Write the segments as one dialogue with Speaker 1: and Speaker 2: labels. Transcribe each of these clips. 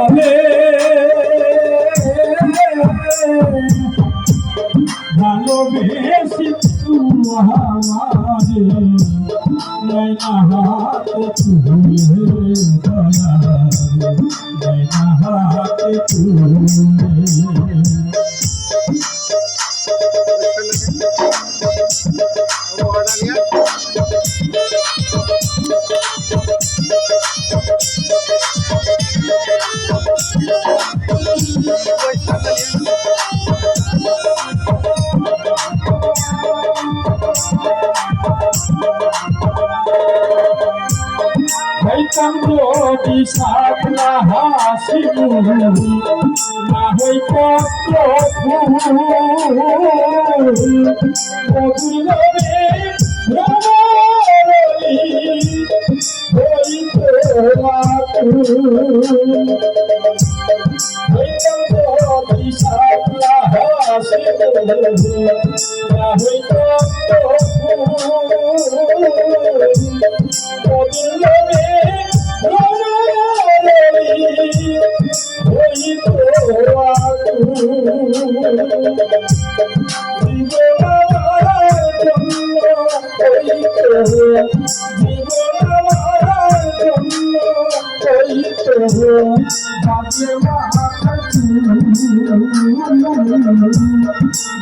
Speaker 1: যাবে ভালোবেসে আমারে নয়না হাতে তুলে নয়না হাতে তুলে হইতাম যদি সাপলা হাসি না হই পত্র ফুল মধুর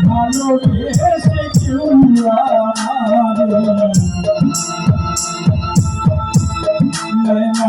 Speaker 1: ভালোবেসে কেউ আমার नैना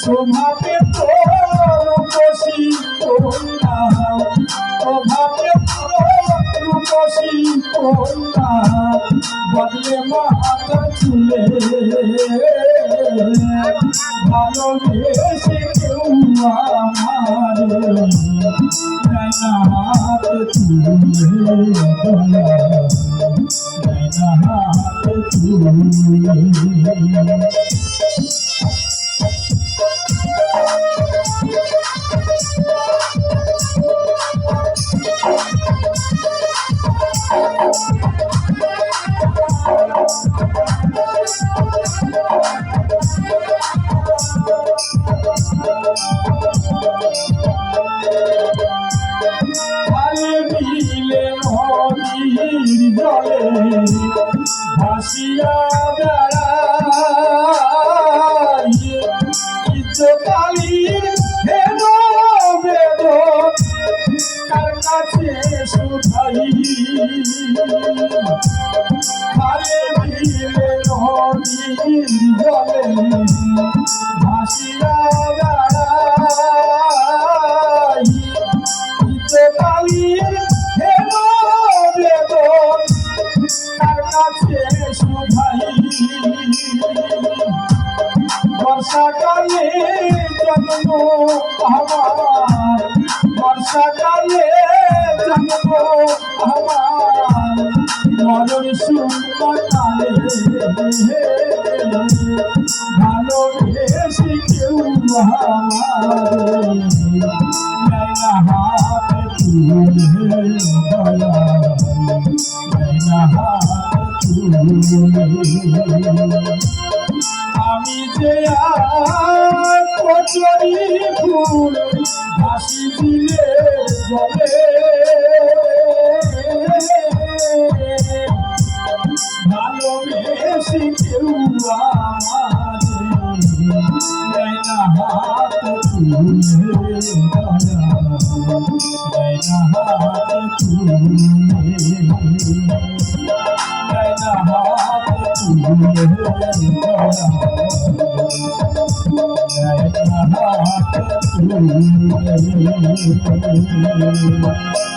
Speaker 1: শোভাবে তোর রূপসী কন্যা অভাবে তোর রূপসী কন্যা বদলে মাতা চুলে ভালোবেসে কেউ আমার। Thank you. ভাসিয়া ইজ্জতালির হেন বেদ শুধাই আরে মিলে নদীর বর্ষাকালে জন্ম আমার বর্ষাকালে জন্ম আমার মরণ সুন্দর কালে ভালো বেশি কেউ হাত হাত আমি যে কচুরি ফুল ভাসি দিলে জলে ভালোবেসে কেউ হাত তুলে হাত তুলে দেয় না